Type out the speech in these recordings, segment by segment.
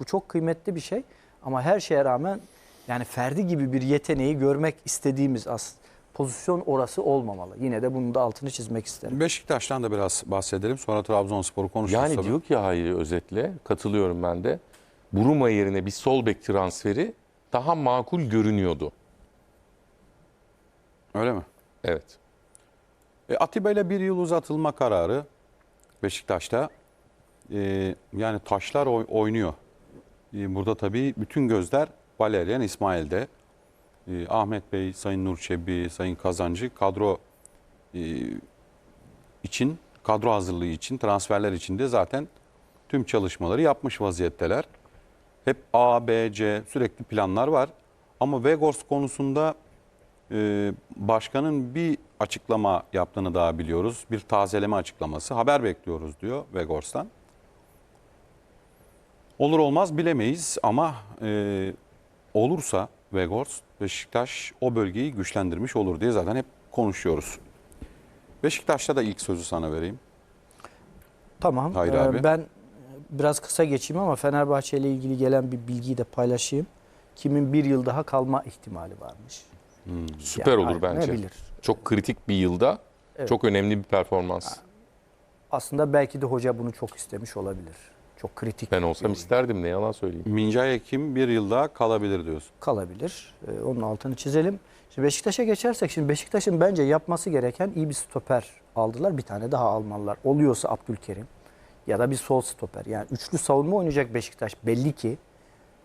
Bu çok kıymetli bir şey ama her şeye rağmen yani Ferdi gibi bir yeteneği görmek istediğimiz as pozisyon orası olmamalı. Yine de bunun da altını çizmek isterim. Beşiktaş'tan da biraz bahsedelim. Sonra Trabzonspor'u konuşuruz Yani tabii. diyor ki Hayri özetle katılıyorum ben de. Buruma yerine bir sol bek transferi daha makul görünüyordu. Öyle mi? Evet. E, Atiba ile bir yıl uzatılma kararı Beşiktaş'ta. E, yani taşlar oy- oynuyor. E, burada tabii bütün gözler Valerian İsmail'de. E, Ahmet Bey, Sayın Nur Çebi, Sayın Kazancı kadro e, için, kadro hazırlığı için, transferler için de zaten tüm çalışmaları yapmış vaziyetteler. Hep A, B, C sürekli planlar var. Ama Vegors konusunda ee, başkanın bir açıklama yaptığını daha biliyoruz. Bir tazeleme açıklaması. Haber bekliyoruz diyor Vegors'tan. Olur olmaz bilemeyiz ama e, olursa Vegors Beşiktaş o bölgeyi güçlendirmiş olur diye zaten hep konuşuyoruz. Beşiktaş'ta da ilk sözü sana vereyim. Tamam. Hayır Ee, abi. Ben biraz kısa geçeyim ama Fenerbahçe ile ilgili gelen bir bilgiyi de paylaşayım. Kimin bir yıl daha kalma ihtimali varmış. Süper Yani olur bence. ayrılabilir. Çok kritik bir yılda Evet. çok önemli bir performans. Aslında belki de hoca bunu çok istemiş olabilir. Çok kritik Ben olsam isterdim ne yalan söyleyeyim. Mincay Ekim bir yıl daha kalabilir diyorsun. kalabilir. Ee, onun altını çizelim. Şimdi Beşiktaş'a geçersek şimdi Beşiktaş'ın bence yapması gereken iyi bir stoper aldılar. Bir tane daha almalılar. Oluyorsa Abdülkerim ya da bir sol stoper. Yani üçlü savunma oynayacak Beşiktaş. Belli ki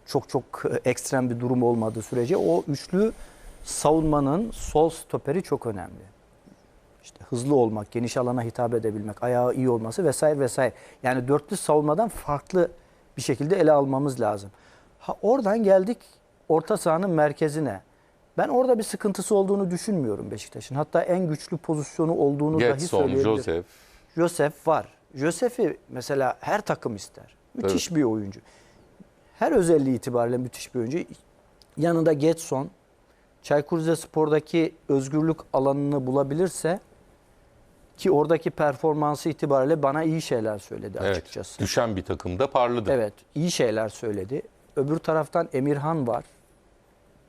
çok çok ekstrem bir durum olmadığı sürece o üçlü savunmanın sol stoperi çok önemli. İşte hızlı olmak, geniş alana hitap edebilmek, ayağı iyi olması vesaire vesaire. Yani dörtlü savunmadan farklı bir şekilde ele almamız lazım. Ha, oradan geldik orta sahanın merkezine. Ben orada bir sıkıntısı olduğunu düşünmüyorum Beşiktaş'ın. Hatta en güçlü pozisyonu olduğunu dahi Getson, söyleyebilirim. Joseph. Joseph var. Joseph'i mesela her takım ister. Müthiş bir oyuncu. Her özelliği itibariyle müthiş bir oyuncu. Yanında Getson, Çaykur Rizespor'daki özgürlük alanını bulabilirse ki oradaki performansı itibariyle bana iyi şeyler söyledi Evet. açıkçası. Düşen bir takımda parladı. Evet, iyi şeyler söyledi. Öbür taraftan Emirhan var.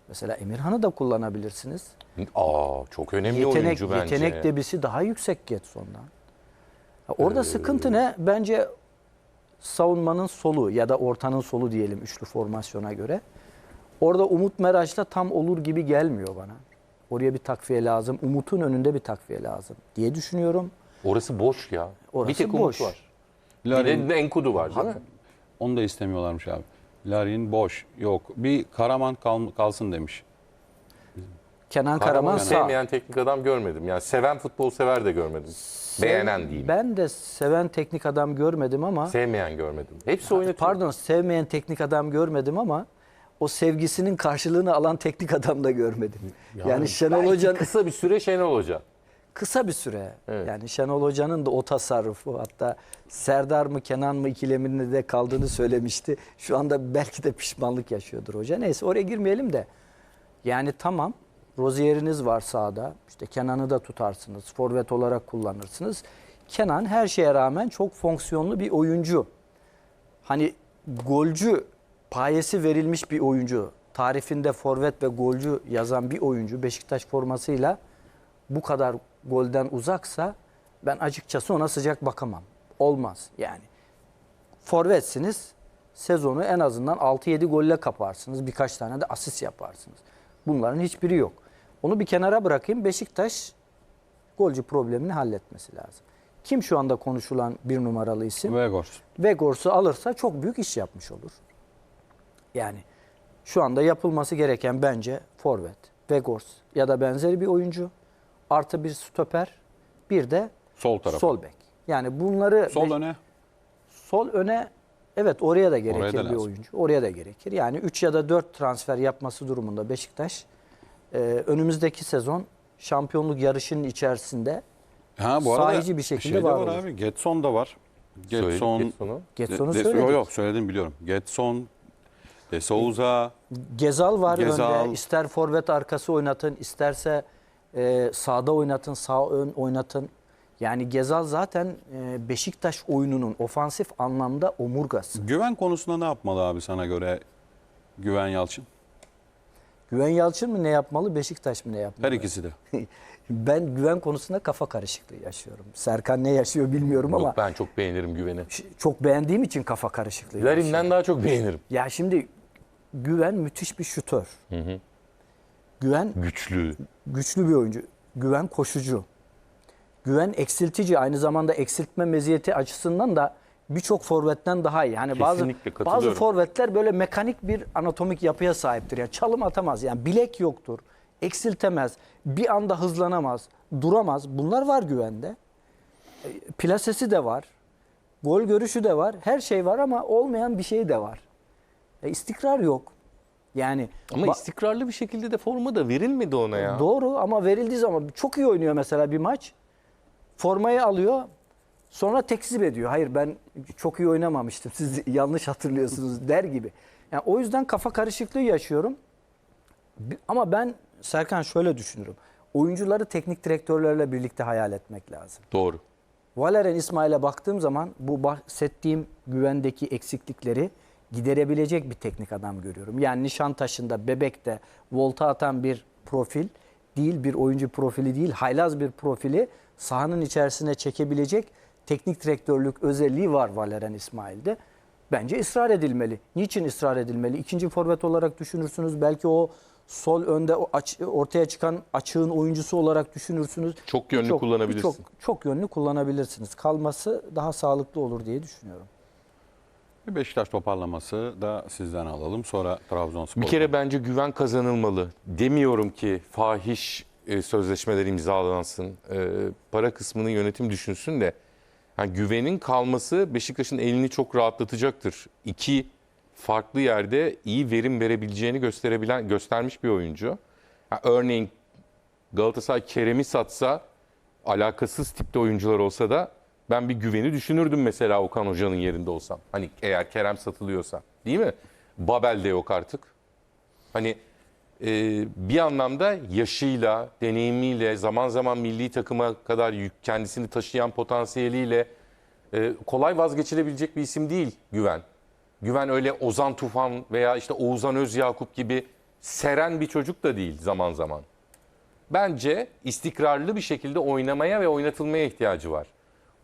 Mesela Emirhan'ı da kullanabilirsiniz. Aa çok önemli yetenek oyuncu bence. yetenek debisi daha yüksek Getson'dan. Ya Ee, Orada sıkıntı ne? Bence savunmanın solu ya da ortanın solu diyelim üçlü formasyona göre. Orada Umut Meraş'la tam olur gibi gelmiyor bana. Oraya bir takviye lazım. Umut'un önünde bir takviye lazım diye düşünüyorum. Orası boş ya. Orası bir tek boş. Umut var. Larin, Bir de Enkudu var değil mi? onu da istemiyorlarmış abi. Larin boş. Yok. Bir Karaman kal- kalsın demiş. Kenan Karaman Karaman'ı sağ. sevmeyen teknik adam görmedim. Yani seven futbol sever de görmedim. Beğenen diyeyim. Ben de seven teknik adam görmedim ama Sevmeyen görmedim. Hepsi oynatıyor. pardon sevmeyen teknik adam görmedim ama o sevgisinin karşılığını alan teknik adam da görmedim. Yani, Şenol belki Hoca'nın kısa bir süre Şenol Hoca. kısa bir süre. Evet. Yani Şenol Hoca'nın da o tasarrufu hatta Serdar mı Kenan mı ikileminde de kaldığını söylemişti. Şu anda belki de pişmanlık yaşıyordur hoca. Neyse oraya girmeyelim de. Yani tamam Rozier'iniz var sahada. İşte Kenan'ı da tutarsınız. Forvet olarak kullanırsınız. Kenan her şeye rağmen çok fonksiyonlu bir oyuncu. Hani golcü payesi verilmiş bir oyuncu. Tarifinde forvet ve golcü yazan bir oyuncu Beşiktaş formasıyla bu kadar golden uzaksa ben açıkçası ona sıcak bakamam. Olmaz yani. Forvetsiniz. Sezonu en azından 6-7 golle kaparsınız. Birkaç tane de asist yaparsınız. Bunların hiçbiri yok. Onu bir kenara bırakayım. Beşiktaş golcü problemini halletmesi lazım. Kim şu anda konuşulan bir numaralı isim? Vegors. Vegors'u alırsa çok büyük iş yapmış olur. Yani şu anda yapılması gereken bence forvet, Vegors ya da benzeri bir oyuncu artı bir stoper, bir de Sol taraf. sol bek. Yani bunları Sol öne. sol öne evet oraya da gerekir Oraya da bir lazım. oyuncu. Oraya da gerekir. Yani 3 ya da 4 transfer yapması durumunda Beşiktaş e, önümüzdeki sezon şampiyonluk yarışının içerisinde Ha bu arada Sahici bir şekilde şey de var var abi. Getson da var. Getson. Getson'u. Söyledik. Yok yok söyledim biliyorum. Getson, De Souza, Gezal var Gezal. önde. İster forvet arkası oynatın, isterse e, sağda oynatın, sağ ön oynatın. Yani Gezal zaten e, Beşiktaş oyununun ofansif anlamda omurgası. Güven konusunda ne yapmalı abi sana göre Güven Yalçın? Güven Yalçın mı ne yapmalı, Beşiktaş mı ne yapmalı? Her ikisi de. Ben güven konusunda kafa karışıklığı yaşıyorum. Serkan ne yaşıyor bilmiyorum ama Yok ben çok beğenirim güveni. çok beğendiğim için kafa karışıklığı yaşıyorum. Larin'den daha çok beğenirim. Ya şimdi Güven müthiş bir şutör. Güven Güçlü. güçlü bir oyuncu. Güven koşucu. Güven eksiltici. Aynı zamanda eksiltme meziyeti açısından da birçok forvetten daha iyi. Yani bazı bazı forvetler böyle mekanik bir anatomik yapıya sahiptir. Yani çalım atamaz. Yani bilek yoktur. Eksiltemez. Bir anda hızlanamaz. Duramaz. Bunlar var güvende. E, Plasesi de var. Gol görüşü de var. Her şey var ama olmayan bir şey de var. E, istikrar yok. Yani Ama istikrarlı bir şekilde de forma da verilmedi ona ya. Doğru ama verildiği zaman çok iyi oynuyor mesela bir maç. Formayı alıyor. Sonra tekzip ediyor. Hayır ben çok iyi oynamamıştım. Siz yanlış hatırlıyorsunuz der gibi. Yani o yüzden kafa karışıklığı yaşıyorum. Ama ben Serkan şöyle düşünürüm. Oyuncuları teknik direktörlerle birlikte hayal etmek lazım. Doğru. Valerian İsmail'e baktığım zaman bu bahsettiğim güvendeki eksiklikleri giderebilecek bir teknik adam görüyorum. Yani Nişantaşı'nda, Bebek'te volta atan bir profil değil, bir oyuncu profili değil, haylaz bir profili sahanın içerisine çekebilecek teknik direktörlük özelliği var Valerian İsmail'de. Bence ısrar edilmeli. Niçin ısrar edilmeli? İkinci forvet olarak düşünürsünüz. Belki o sol önde aç- ortaya çıkan açığın oyuncusu olarak düşünürsünüz. Çok yönlü Çok- kullanabilirsin. Çok, çok yönlü kullanabilirsiniz. Kalması daha sağlıklı olur diye düşünüyorum. Beşiktaş toparlaması da sizden alalım. Sonra Trabzonspor. Bir kere bence güven kazanılmalı. Demiyorum ki fahiş e, sözleşmeler imzalansın. E, para kısmını yönetim düşünsün de. Yani güvenin kalması Beşiktaş'ın elini çok rahatlatacaktır. İki farklı yerde iyi verim verebileceğini gösterebilen göstermiş bir oyuncu. Ya örneğin Galatasaray Kerem'i satsa alakasız tipte oyuncular olsa da ben bir güveni düşünürdüm mesela Okan Hoca'nın yerinde olsam. Hani eğer Kerem satılıyorsa değil mi? Babel de yok artık. Hani e, bir anlamda yaşıyla, deneyimiyle, zaman zaman milli takıma kadar yük, kendisini taşıyan potansiyeliyle e, kolay vazgeçilebilecek bir isim değil Güven. Güven öyle Ozan Tufan veya işte Oğuzhan Özyakup gibi seren bir çocuk da değil zaman zaman. Bence istikrarlı bir şekilde oynamaya ve oynatılmaya ihtiyacı var.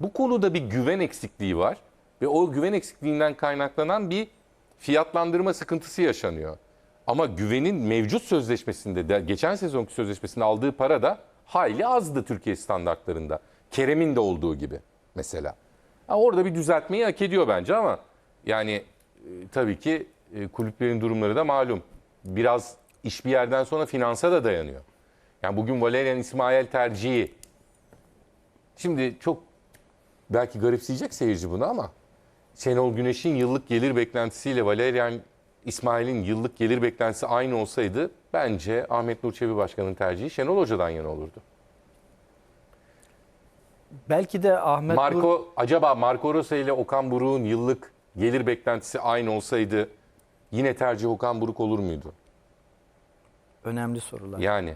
Bu konuda bir güven eksikliği var ve o güven eksikliğinden kaynaklanan bir fiyatlandırma sıkıntısı yaşanıyor. Ama güvenin mevcut sözleşmesinde de geçen sezonki sözleşmesinde aldığı para da hayli azdı Türkiye standartlarında. Kerem'in de olduğu gibi mesela. Ha, orada bir düzeltmeyi hak ediyor bence ama yani e, tabii ki e, kulüplerin durumları da malum. Biraz iş bir yerden sonra finansa da dayanıyor. Yani bugün Valerian İsmail tercihi. Şimdi çok belki garipseyecek seyirci bunu ama Şenol Güneş'in yıllık gelir beklentisiyle Valerian İsmail'in yıllık gelir beklentisi aynı olsaydı bence Ahmet Nur Çebi Başkan'ın tercihi Şenol Hoca'dan yana olurdu. Belki de Ahmet Nur Marco acaba Marco Rose ile Okan Buruk'un yıllık gelir beklentisi aynı olsaydı yine tercih Okan Buruk olur muydu? önemli sorular. Yani